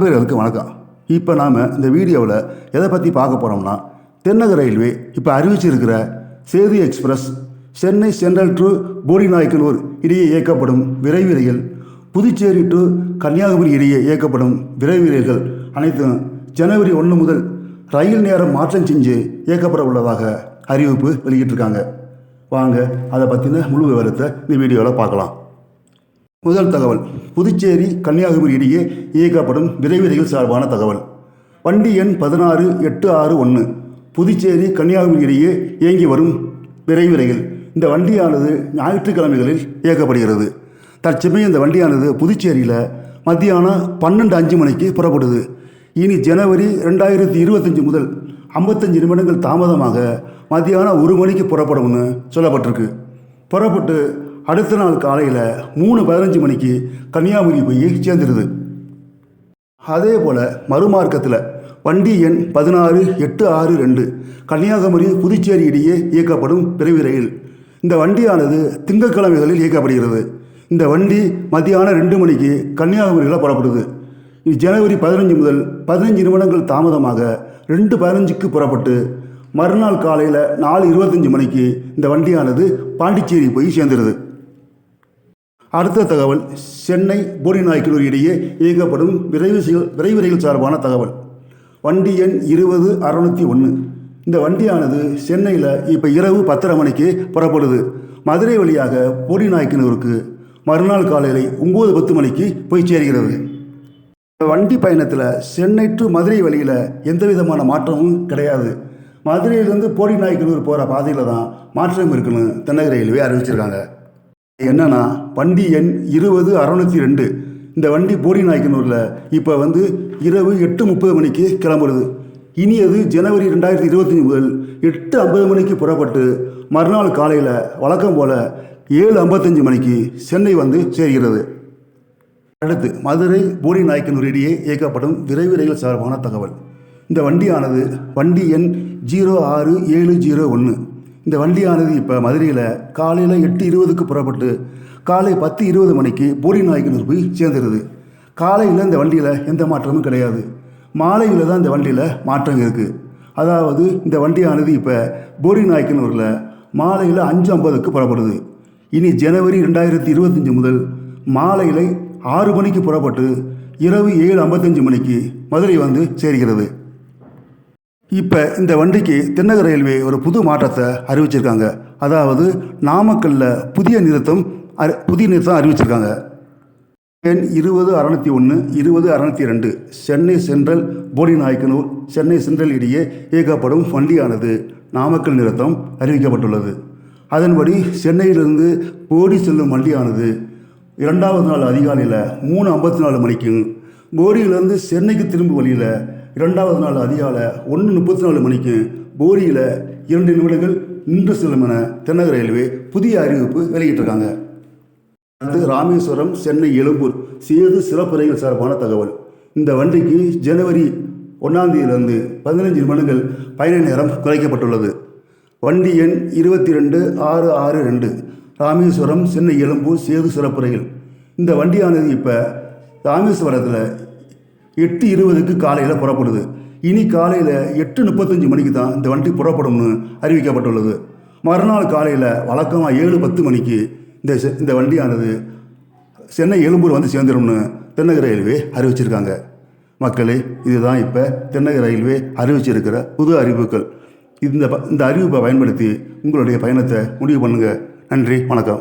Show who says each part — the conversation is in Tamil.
Speaker 1: நண்பர்களுக்கு வணக்கம். இப்போ நாம் இந்த வீடியோவில் எதை பற்றி பார்க்க போகிறோம்னா தென்னக ரயில்வே இப்போ அறிவிச்சிருக்கிற Sethu express Chennai central to Bodinayakanur இடையே இயக்கப்படும் விரைவு ரயில் புதுச்சேரி டு கன்னியாகுமரி இடையே இயக்கப்படும் விரைவு ரயில்கள் அனைத்தும் ஜனவரி ஒன்று முதல் ரயில் நேரம் மாற்றம் செஞ்சு இயக்கப்பட உள்ளதாக அறிவிப்பு வெளியிட்டிருக்காங்க. வாங்க அதை பற்றின முழு விவரத்தை இந்த வீடியோவில் பார்க்கலாம். முதல் தகவல். புதுச்சேரி கன்னியாகுமரி இடையே இயக்கப்படும் விரைவு ரயில் சார்பான தகவல். வண்டி எண் பதினாறு எட்டு ஆறு ஒன்று புதுச்சேரி கன்னியாகுமரி இடையே இயங்கி வரும் விரைவு ரயில். இந்த வண்டியானது ஞாயிற்றுக்கிழமைகளில் இயக்கப்படுகிறது. தற்சமயம் இந்த வண்டியானது புதுச்சேரியில் மத்தியானம் பன்னெண்டு அஞ்சு மணிக்கு புறப்படுது. இனி ஜனவரி ரெண்டாயிரத்தி இருபத்தஞ்சி முதல் ஐம்பத்தஞ்சு நிமிடங்கள் தாமதமாக மத்தியானம் ஒரு மணிக்கு புறப்படும்னு சொல்லப்பட்டிருக்கு. புறப்பட்டு அடுத்த நாள் காலையில் மூணு பதினஞ்சு மணிக்கு கன்னியாகுமரி போய் சேர்ந்துடுது அதே போல் மறுமார்க்கத்தில் வண்டி எண் பதினாறு எட்டு ஆறு ரெண்டு கன்னியாகுமரி புதுச்சேரி இடையே இயக்கப்படும் விரைவு ரயில். இந்த வண்டியானது திங்கட்கிழமைகளில் இயக்கப்படுகிறது. இந்த வண்டி மத்தியானம் ரெண்டு மணிக்கு கன்னியாகுமரியில் புறப்படுது. இது ஜனவரி பதினஞ்சு முதல் பதினஞ்சு நிமிடங்கள் தாமதமாக ரெண்டு பதினஞ்சுக்கு புறப்பட்டு மறுநாள் காலையில் நாலு இருபத்தஞ்சு மணிக்கு இந்த வண்டியானது பாண்டிச்சேரி போய் சேர்ந்துருது. அடுத்த தகவல் சென்னை போடிநாயக்கனூர் இடையே இயக்கப்படும் விரைவு செயல் விரைவு ரயில் சார்பான தகவல். வண்டி எண் இருபது அறுநூற்றி ஒன்று இந்த வண்டியானது சென்னையில் இப்போ இரவு பத்தரை மணிக்கு புறப்படுது. மதுரை வழியாக போடிநாயக்கனூருக்கு மறுநாள் காலையில் ஒம்பது பத்து மணிக்கு போய் சேர்கிறது. வண்டி பயணத்தில் சென்னை டு மதுரை வழியில் எந்த விதமான மாற்றமும் கிடையாது. மதுரையிலேருந்து போடிநாயக்கனூர் போகிற பாதையில் தான் மாற்றம் இருக்குன்னு தென்னக அறிவிச்சிருக்காங்க. என்னன்னா வண்டி எண் இருபது அறுநூத்தி ரெண்டு. இந்த வண்டி போடி நாயக்கனூரில் இப்போ வந்து இரவு எட்டு முப்பது மணிக்கு கிளம்புறது இனி அது ஜனவரி ரெண்டாயிரத்தி இருபத்தஞ்சி முதல் எட்டு ஐம்பது மணிக்கு புறப்பட்டு மறுநாள் காலையில் வழக்கம் போல் ஏழு ஐம்பத்தஞ்சு மணிக்கு சென்னை வந்து சேர்கிறது. அடுத்து மதுரை போடி நாயக்கனூர் இடையே இயக்கப்படும் விரைவு ரயில் சார்பான தகவல். இந்த வண்டியானது வண்டி எண் ஜீரோ ஆறு ஏழு ஜீரோ ஒன்று இந்த வண்டியானது இப்போ மதுரையில் காலையில் எட்டு இருபதுக்கு புறப்பட்டு காலை பத்து இருபது மணிக்கு போரி நாயக்கனூர் போய் சேர்ந்துருது. காலையில் இந்த வண்டியில் எந்த மாற்றமும் கிடையாது. மாலையில் தான் இந்த வண்டியில் மாற்றம் இருக்குது அதாவது இந்த வண்டியானது இப்போ போரி நாயக்கனூரில் மாலையில் அஞ்சு ஐம்பதுக்கு புறப்படுது. இனி ஜனவரி ரெண்டாயிரத்தி இருபத்தஞ்சி முதல் மாலையில் ஆறு மணிக்கு புறப்பட்டு இரவு ஏழு ஐம்பத்தஞ்சு மணிக்கு மதுரை வந்து சேர்கிறது. இப்போ இந்த வண்டிக்கு தென்னக ரயில்வே ஒரு புது மாற்றத்தை அறிவிச்சிருக்காங்க. அதாவது நாமக்கல்ல புதிய நிறுத்தம் அறி புதிய நிறுத்தம் அறிவிச்சிருக்காங்க. எண் இருபது அறநூற்றி ஒன்று இருபது அறநூற்றி ரெண்டு Chennai central Bodinayakanur Chennai central இடையே இயக்கப்படும் வண்டியானது நாமக்கல் நிறுத்தம் அறிவிக்கப்பட்டுள்ளது. அதன்படி சென்னையிலிருந்து போடி செல்லும் வண்டியானது இரண்டாவது நாள் அதிகாலையில் மூணு ஐம்பத்தி நாலு மணிக்கும் போடியிலேருந்து சென்னைக்கு திரும்பும் வழியில் இரண்டாவது நாள் அதிகாலை ஒன்று முப்பத்தி நாலு மணிக்கு போரியில் இரண்டு நிமிடங்கள் நின்று செல்லும் என தென்னக ரயில்வே புதிய அறிவிப்பு வெளியிட்டிருக்காங்க. அடுத்து ராமேஸ்வரம் சென்னை எழும்பூர் சேது சிறப்பு ரயில் சார்பான தகவல். இந்த வண்டிக்கு ஜனவரி ஒன்றாம் தேதியிலிருந்து பதினஞ்சு நிமிடங்கள் பயண நேரம் குறைக்கப்பட்டுள்ளது. வண்டி எண் இருபத்தி ரெண்டு ஆறு ஆறு ரெண்டு ராமேஸ்வரம் சென்னை எழும்பூர் சேது சிறப்பு ரயில். இந்த வண்டியானது இப்போ ராமேஸ்வரத்தில் எட்டு இருபதுக்கு காலையில் புறப்படுது. இனி காலையில் எட்டு முப்பத்தஞ்சு மணிக்கு தான் இந்த வண்டி புறப்படும்னு அறிவிக்கப்பட்டுள்ளது. மறுநாள் காலையில் வழக்கமாக ஏழு பத்து மணிக்கு இந்த செ- இந்த வண்டியானது சென்னை எழும்பூர் வந்து சேர்ந்துடும்னு தென்னக ரயில்வே அறிவிச்சிருக்காங்க. மக்களே இதுதான் இப்போ தென்னக ரயில்வே அறிவிச்சிருக்கிற புது அறிவிப்புகள். இந்த ப- இந்த அறிவிப்பை பயன்படுத்தி உங்களுடைய பயணத்தை முடிவு பண்ணுங்கள் நன்றி வணக்கம்.